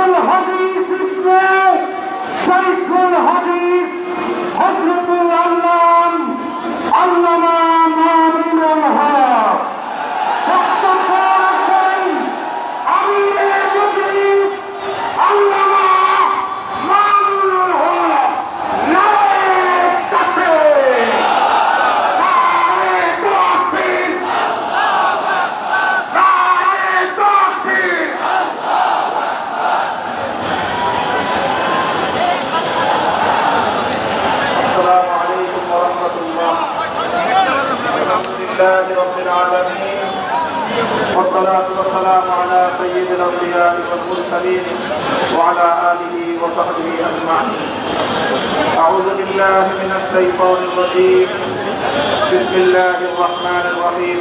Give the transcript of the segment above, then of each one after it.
শাইখুল হাদিস শাইখুল হাদিস হযরত لله رب العالمين والصلاة والسلام على سيد الأنبياء والمرسلين وعلى آله وصحبه أجمعين أعوذ بالله من الشيطان الرجيم بسم الله الرحمن الرحيم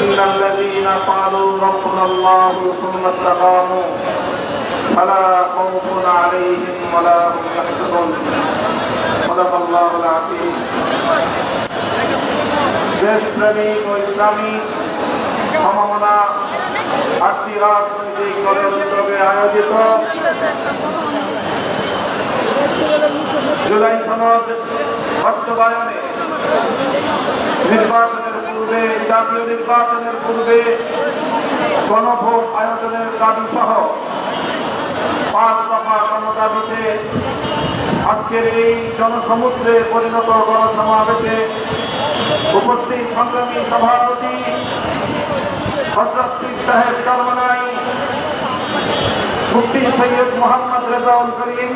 إن الذين قالوا ربنا الله ثم استقاموا فلا خوف عليهم ولا هم يحزنون নির্বাচনের পূর্বে, জাতীয় নির্বাচনের পূর্বে গণভোট আয়োজনের দাবি সহ পাঁচ দফা কর্মদাবিতে আজকের এই জনসমুদ্রে পরিণত গণসমাবেশে উপস্থিত সংগ্রামী সভাপতি হজরত সাহেব চরমনাই মুফতি সৈয়দ মোহাম্মদ রেজাউল করিম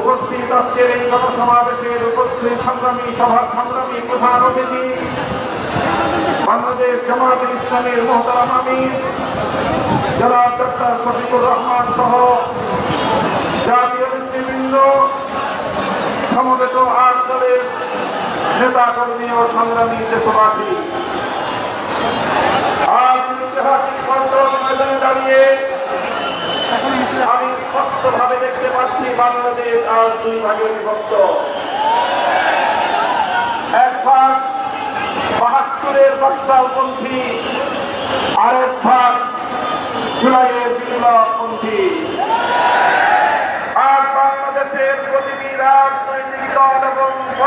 উপস্থিত আজকের এই জনসমাবেশের উপস্থিত সংগ্রামী সভা সংগ্রামী প্রধান অতিথি, বাংলাদেশ জামাত ইসলামের মোহতারাম আমির, জনাব ডক্টর শফিকুর রহমান সহ জাতীয় নেতৃবৃন্দ সমবেত আট দলের নেতা কর্মী ও সংগ্রামী দেশবাসী, আজ ঐতিহাসিক ময়দানে দাঁড়িয়ে আমি স্পষ্টভাবে দেখতে পাচ্ছি বাংলাদেশ আজ দুই ভাগে বিভক্ত। এক ভাগ বাহাত্তরের বাকশালপন্থী আরেক ভাগ জুলাইয়ের বিপ্লবপন্থী।